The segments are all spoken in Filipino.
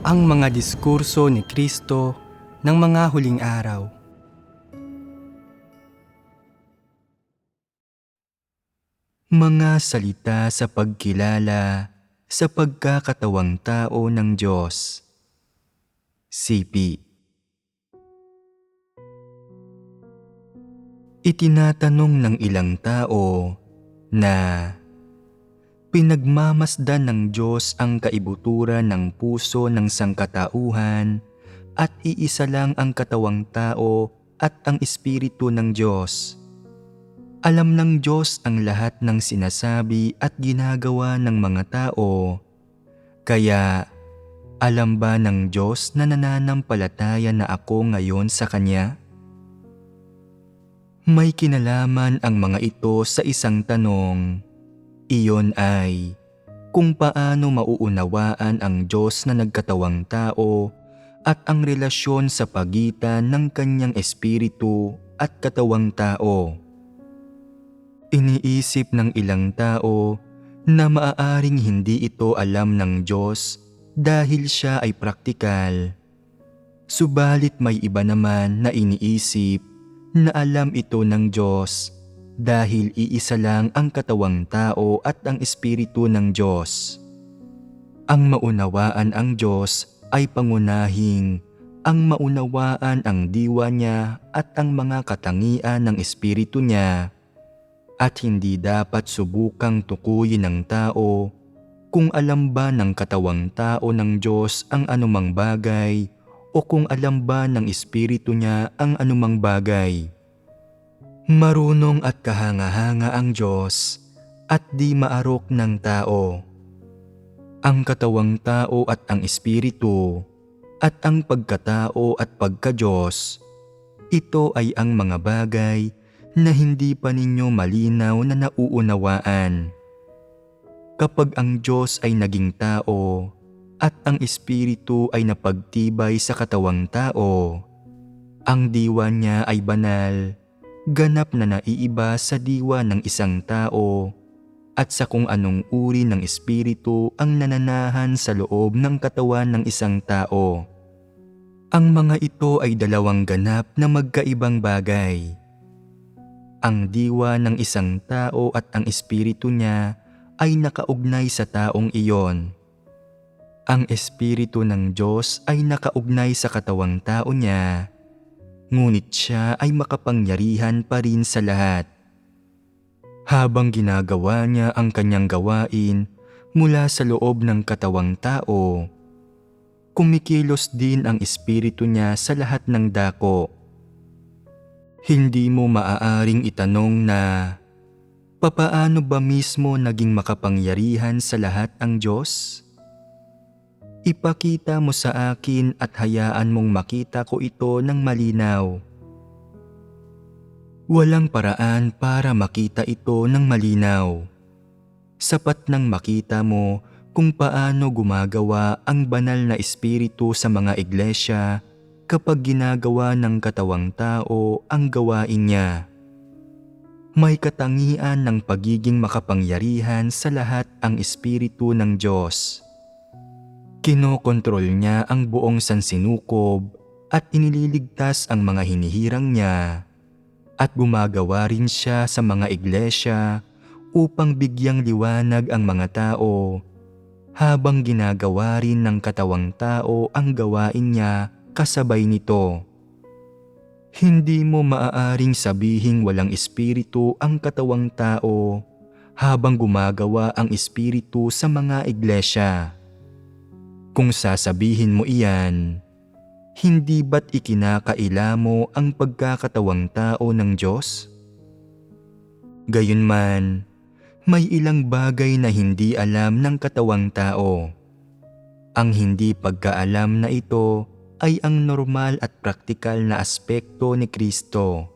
ang mga diskurso ni Kristo ng mga huling araw. Mga salita sa pagkilala sa pagkakatawang tao ng Diyos. CP Itinatanong ng ilang tao na pinagmamasdan ng Diyos ang kaibuturan ng puso ng sangkatauhan at iisa lang ang katawang tao at ang espiritu ng Diyos. Alam ng Diyos ang lahat ng sinasabi at ginagawa ng mga tao. Kaya, alam ba ng Diyos na nananampalataya na ako ngayon sa Kanya? May kinalaman ang mga ito sa isang tanong. Iyon ay, kung paano mauunawaan ang Diyos na nagkatawang tao at ang relasyon sa pagitan ng kanyang espiritu at katawang tao. Iniisip ng ilang tao na maaaring hindi ito alam ng Diyos dahil siya ay praktikal. Subalit may iba naman na iniisip na alam ito ng Diyos dahil iisa lang ang katawang tao at ang espiritu ng Diyos. Ang maunawaan ang Diyos ay pangunahing ang maunawaan ang diwa niya at ang mga katangian ng espiritu niya at hindi dapat subukang tukuyin ng tao kung alam ba ng katawang tao ng Diyos ang anumang bagay o kung alam ba ng Espiritu niya ang anumang bagay. Marunong at kahanga-hanga ang Diyos at di maarok ng tao. Ang katawang tao at ang Espiritu at ang pagkatao at pagka-Diyos, ito ay ang mga bagay na hindi pa ninyo malinaw na nauunawaan. Kapag ang Diyos ay naging tao at ang Espiritu ay napagtibay sa katawang tao, ang diwa niya ay banal, ganap na naiiba sa diwa ng isang tao at sa kung anong uri ng Espiritu ang nananahan sa loob ng katawan ng isang tao. Ang mga ito ay dalawang ganap na magkaibang bagay ang diwa ng isang tao at ang espiritu niya ay nakaugnay sa taong iyon. Ang espiritu ng Diyos ay nakaugnay sa katawang tao niya, ngunit siya ay makapangyarihan pa rin sa lahat. Habang ginagawa niya ang kanyang gawain mula sa loob ng katawang tao, kumikilos din ang espiritu niya sa lahat ng dako hindi mo maaaring itanong na papaano ba mismo naging makapangyarihan sa lahat ang Diyos? Ipakita mo sa akin at hayaan mong makita ko ito ng malinaw. Walang paraan para makita ito ng malinaw. Sapat nang makita mo kung paano gumagawa ang banal na espiritu sa mga iglesia kapag ginagawa ng katawang tao ang gawain niya. May katangian ng pagiging makapangyarihan sa lahat ang Espiritu ng Diyos. Kinokontrol niya ang buong sansinukob at inililigtas ang mga hinihirang niya at gumagawa rin siya sa mga iglesia upang bigyang liwanag ang mga tao habang ginagawa rin ng katawang tao ang gawain niya kasabay nito. Hindi mo maaaring sabihing walang espiritu ang katawang tao habang gumagawa ang espiritu sa mga iglesia. Kung sasabihin mo iyan, hindi ba't ikinakaila mo ang pagkakatawang tao ng Diyos? Gayunman, may ilang bagay na hindi alam ng katawang tao. Ang hindi pagkaalam na ito ay ang normal at praktikal na aspekto ni Kristo.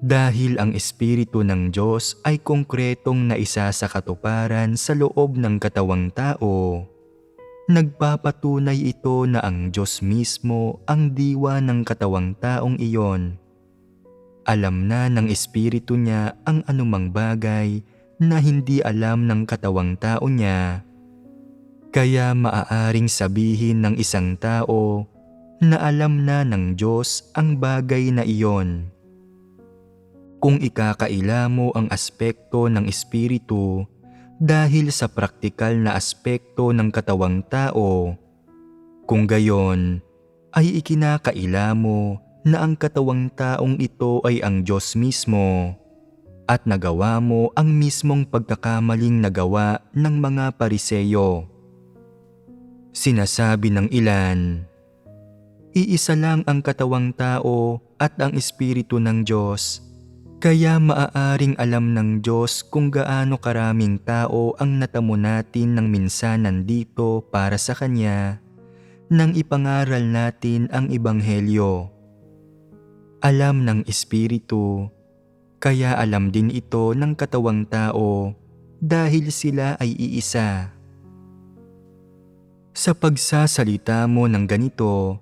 Dahil ang Espiritu ng Diyos ay konkretong naisa sa katuparan sa loob ng katawang tao, nagpapatunay ito na ang Diyos mismo ang diwa ng katawang taong iyon. Alam na ng Espiritu niya ang anumang bagay na hindi alam ng katawang tao niya Kaya maaaring sabihin ng isang tao na alam na ng Diyos ang bagay na iyon. Kung ikakaila mo ang aspekto ng Espiritu dahil sa praktikal na aspekto ng katawang tao, kung gayon ay ikinakaila mo na ang katawang taong ito ay ang Diyos mismo at nagawa mo ang mismong pagkakamaling nagawa ng mga pariseyo. Sinasabi ng ilan, Iisa lang ang katawang tao at ang Espiritu ng Diyos, kaya maaaring alam ng Diyos kung gaano karaming tao ang natamo natin ng minsanan dito para sa Kanya nang ipangaral natin ang Ebanghelyo. Alam ng Espiritu, kaya alam din ito ng katawang tao dahil sila ay iisa. Sa pagsasalita mo ng ganito,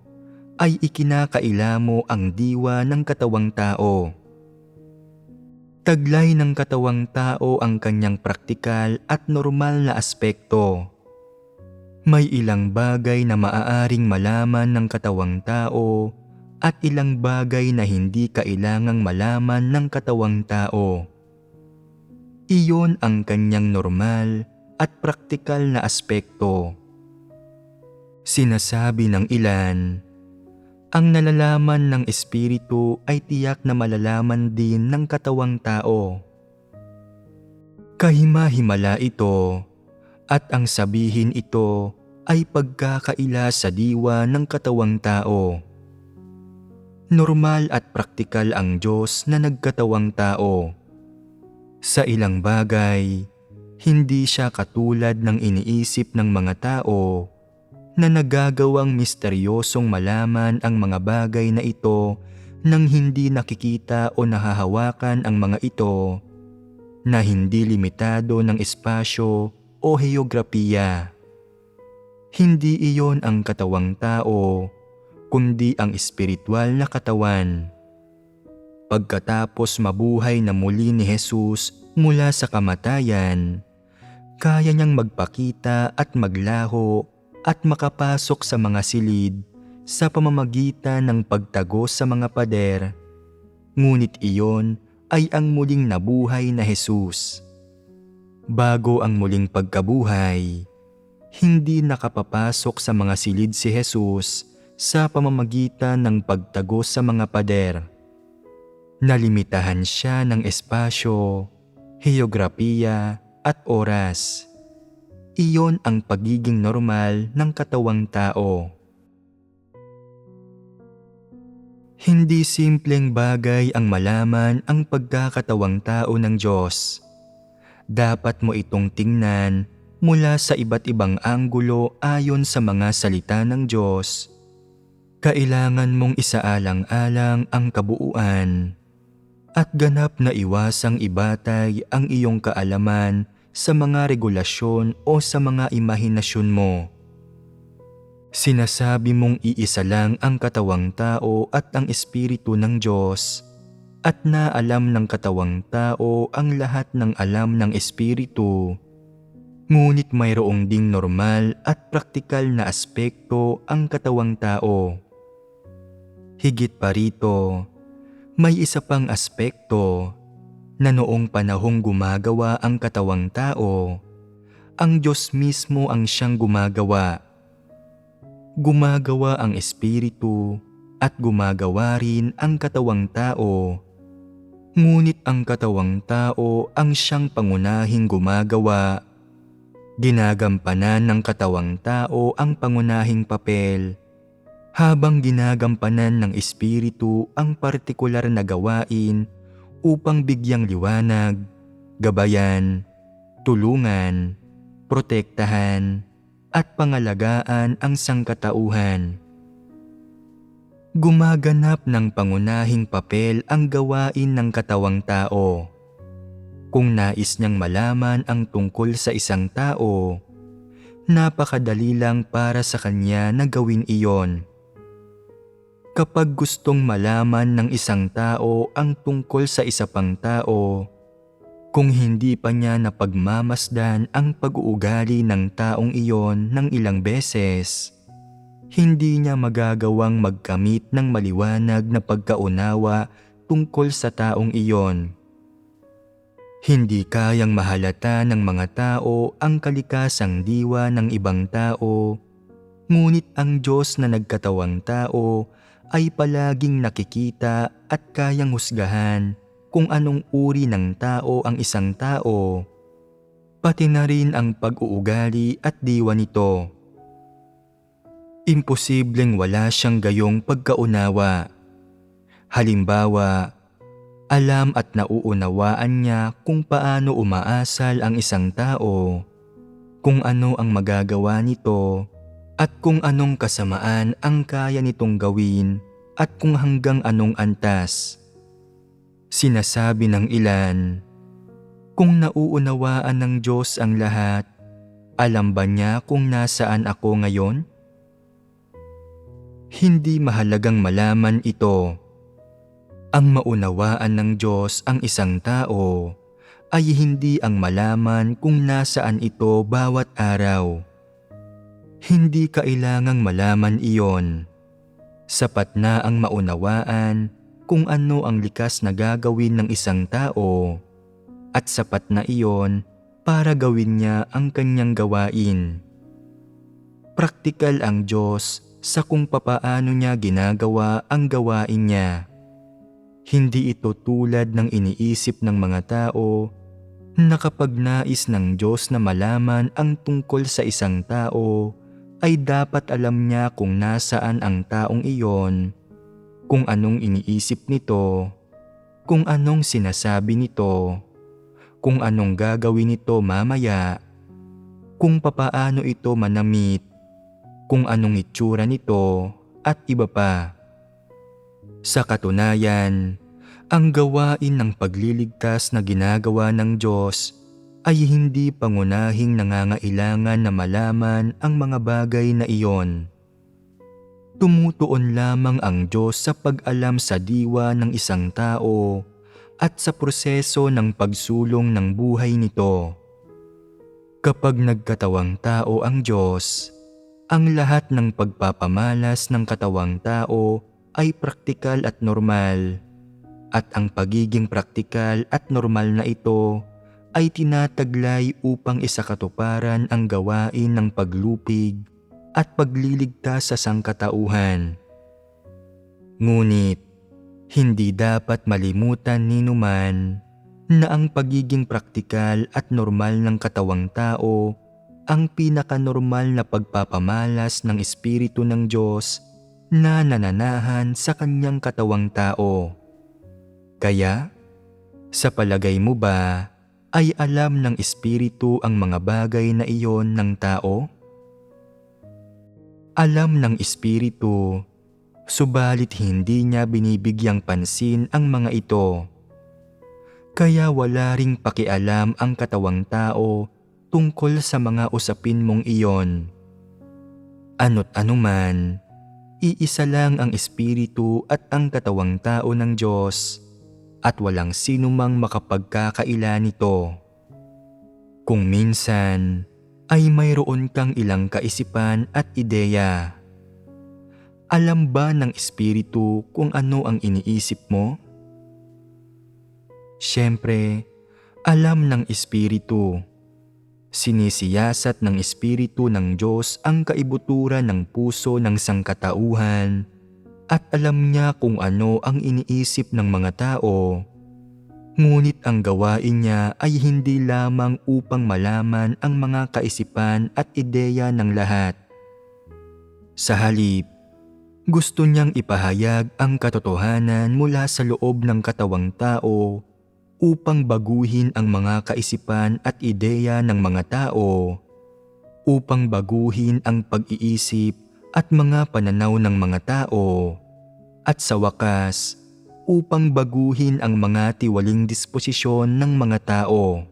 ay ikinakaila mo ang diwa ng katawang tao. Taglay ng katawang tao ang kanyang praktikal at normal na aspekto. May ilang bagay na maaaring malaman ng katawang tao at ilang bagay na hindi kailangang malaman ng katawang tao. Iyon ang kanyang normal at praktikal na aspekto. Sinasabi ng ilan, ang nalalaman ng Espiritu ay tiyak na malalaman din ng katawang tao. Kahima-himala ito at ang sabihin ito ay pagkakaila sa diwa ng katawang tao. Normal at praktikal ang Diyos na nagkatawang tao. Sa ilang bagay, hindi siya katulad ng iniisip ng mga tao na nagagawang misteryosong malaman ang mga bagay na ito nang hindi nakikita o nahahawakan ang mga ito na hindi limitado ng espasyo o heograpiya. Hindi iyon ang katawang tao, kundi ang espiritual na katawan. Pagkatapos mabuhay na muli ni Jesus mula sa kamatayan, kaya niyang magpakita at maglaho at makapasok sa mga silid sa pamamagitan ng pagtagos sa mga pader. Ngunit iyon ay ang muling nabuhay na Jesus. Bago ang muling pagkabuhay, hindi nakapapasok sa mga silid si Jesus sa pamamagitan ng pagtagos sa mga pader. Nalimitahan siya ng espasyo, heograpiya at oras iyon ang pagiging normal ng katawang tao. Hindi simpleng bagay ang malaman ang pagkakatawang tao ng Diyos. Dapat mo itong tingnan mula sa iba't ibang anggulo ayon sa mga salita ng Diyos. Kailangan mong isaalang-alang ang kabuuan at ganap na iwasang ibatay ang iyong kaalaman sa mga regulasyon o sa mga imahinasyon mo. Sinasabi mong iisa lang ang katawang tao at ang espiritu ng Diyos at naalam ng katawang tao ang lahat ng alam ng espiritu. Ngunit mayroong ding normal at praktikal na aspekto ang katawang tao. Higit pa rito, may isa pang aspekto na noong panahong gumagawa ang katawang tao, ang Diyos mismo ang siyang gumagawa. Gumagawa ang Espiritu at gumagawa rin ang katawang tao. Ngunit ang katawang tao ang siyang pangunahing gumagawa. Ginagampanan ng katawang tao ang pangunahing papel habang ginagampanan ng Espiritu ang partikular na gawain upang bigyang liwanag, gabayan, tulungan, protektahan, at pangalagaan ang sangkatauhan. Gumaganap ng pangunahing papel ang gawain ng katawang tao. Kung nais niyang malaman ang tungkol sa isang tao, napakadali lang para sa kanya na gawin iyon Kapag gustong malaman ng isang tao ang tungkol sa isa pang tao, Kung hindi pa niya napagmamasdan ang pag-uugali ng taong iyon ng ilang beses, hindi niya magagawang magkamit ng maliwanag na pagkaunawa tungkol sa taong iyon. Hindi kayang mahalata ng mga tao ang kalikasang diwa ng ibang tao, ngunit ang Diyos na nagkatawang tao ay palaging nakikita at kayang husgahan kung anong uri ng tao ang isang tao, pati na rin ang pag-uugali at diwa nito. Imposibleng wala siyang gayong pagkaunawa. Halimbawa, alam at nauunawaan niya kung paano umaasal ang isang tao, kung ano ang magagawa nito, at kung anong kasamaan ang kaya nitong gawin at kung hanggang anong antas. Sinasabi ng ilan, kung nauunawaan ng Diyos ang lahat, alam ba niya kung nasaan ako ngayon? Hindi mahalagang malaman ito ang maunawaan ng Diyos ang isang tao ay hindi ang malaman kung nasaan ito bawat araw. Hindi kailangang malaman iyon. Sapat na ang maunawaan kung ano ang likas na gagawin ng isang tao at sapat na iyon para gawin niya ang kanyang gawain. Praktikal ang Diyos sa kung papaano niya ginagawa ang gawain niya. Hindi ito tulad ng iniisip ng mga tao na kapag nais ng Diyos na malaman ang tungkol sa isang tao, ay dapat alam niya kung nasaan ang taong iyon, kung anong iniisip nito, kung anong sinasabi nito, kung anong gagawin nito mamaya, kung papaano ito manamit, kung anong itsura nito, at iba pa. Sa katunayan, ang gawain ng pagliligtas na ginagawa ng Diyos ay hindi pangunahing nangangailangan na malaman ang mga bagay na iyon. Tumutuon lamang ang Diyos sa pag-alam sa diwa ng isang tao at sa proseso ng pagsulong ng buhay nito. Kapag nagkatawang tao ang Diyos, ang lahat ng pagpapamalas ng katawang tao ay praktikal at normal at ang pagiging praktikal at normal na ito ay tinataglay upang isakatuparan ang gawain ng paglupig at pagliligtas sa sangkatauhan. Ngunit, hindi dapat malimutan ni Numan na ang pagiging praktikal at normal ng katawang tao ang pinakanormal na pagpapamalas ng Espiritu ng Diyos na nananahan sa kanyang katawang tao. Kaya, sa palagay mo ba ay alam ng Espiritu ang mga bagay na iyon ng tao? Alam ng Espiritu, subalit hindi niya binibigyang pansin ang mga ito. Kaya wala ring pakialam ang katawang tao tungkol sa mga usapin mong iyon. Ano't anuman, iisa lang ang Espiritu at ang katawang tao ng Diyos at walang sinumang makapagkakaila nito. Kung minsan ay mayroon kang ilang kaisipan at ideya. Alam ba ng Espiritu kung ano ang iniisip mo? Siyempre, alam ng Espiritu. Sinisiyasat ng Espiritu ng Diyos ang kaibuturan ng puso ng sangkatauhan at alam niya kung ano ang iniisip ng mga tao. Ngunit ang gawain niya ay hindi lamang upang malaman ang mga kaisipan at ideya ng lahat. Sa halip, gusto niyang ipahayag ang katotohanan mula sa loob ng katawang tao upang baguhin ang mga kaisipan at ideya ng mga tao, upang baguhin ang pag-iisip at mga pananaw ng mga tao at sa wakas upang baguhin ang mga tiwaling disposisyon ng mga tao.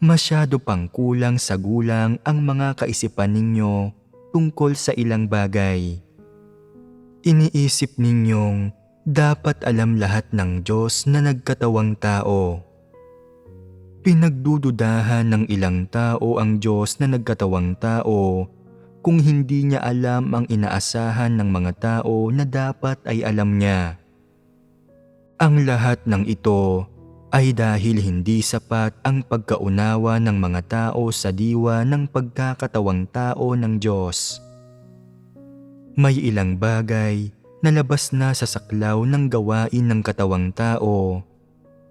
Masyado pang kulang sa gulang ang mga kaisipan ninyo tungkol sa ilang bagay. Iniisip ninyong dapat alam lahat ng Diyos na nagkatawang tao. Pinagdududahan ng ilang tao ang Diyos na nagkatawang tao kung hindi niya alam ang inaasahan ng mga tao na dapat ay alam niya. Ang lahat ng ito ay dahil hindi sapat ang pagkaunawa ng mga tao sa diwa ng pagkakatawang tao ng Diyos. May ilang bagay na labas na sa saklaw ng gawain ng katawang tao,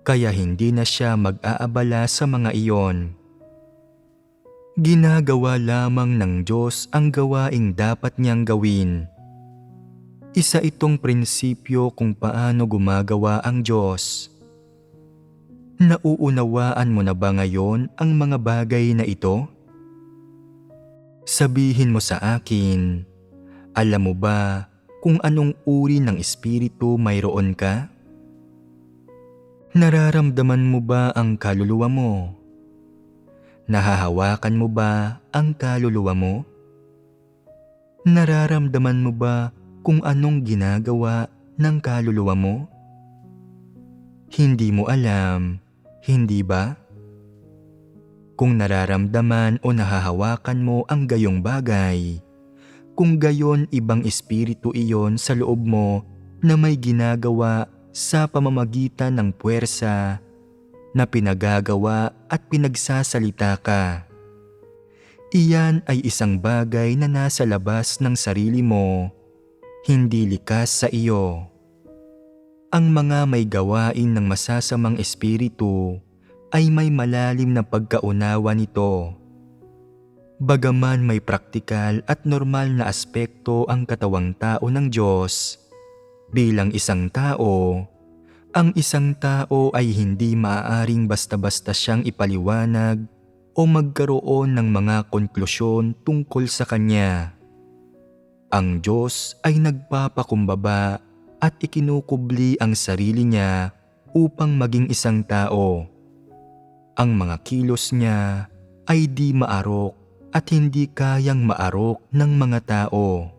kaya hindi na siya mag-aabala sa mga iyon. Ginagawa lamang ng Diyos ang gawaing dapat niyang gawin. Isa itong prinsipyo kung paano gumagawa ang Diyos. Nauunawaan mo na ba ngayon ang mga bagay na ito? Sabihin mo sa akin, alam mo ba kung anong uri ng espiritu mayroon ka? Nararamdaman mo ba ang kaluluwa mo? Nahahawakan mo ba ang kaluluwa mo? Nararamdaman mo ba kung anong ginagawa ng kaluluwa mo? Hindi mo alam, hindi ba? Kung nararamdaman o nahahawakan mo ang gayong bagay, kung gayon ibang espiritu iyon sa loob mo na may ginagawa sa pamamagitan ng puwersa na pinagagawa at pinagsasalita ka. Iyan ay isang bagay na nasa labas ng sarili mo hindi likas sa iyo. Ang mga may gawain ng masasamang espiritu ay may malalim na pagkaunawa nito. Bagaman may praktikal at normal na aspekto ang katawang tao ng Diyos, bilang isang tao, ang isang tao ay hindi maaaring basta-basta siyang ipaliwanag o magkaroon ng mga konklusyon tungkol sa Kanya. Ang Diyos ay nagpapakumbaba at ikinukubli ang sarili niya upang maging isang tao. Ang mga kilos niya ay di maarok at hindi kayang maarok ng mga tao.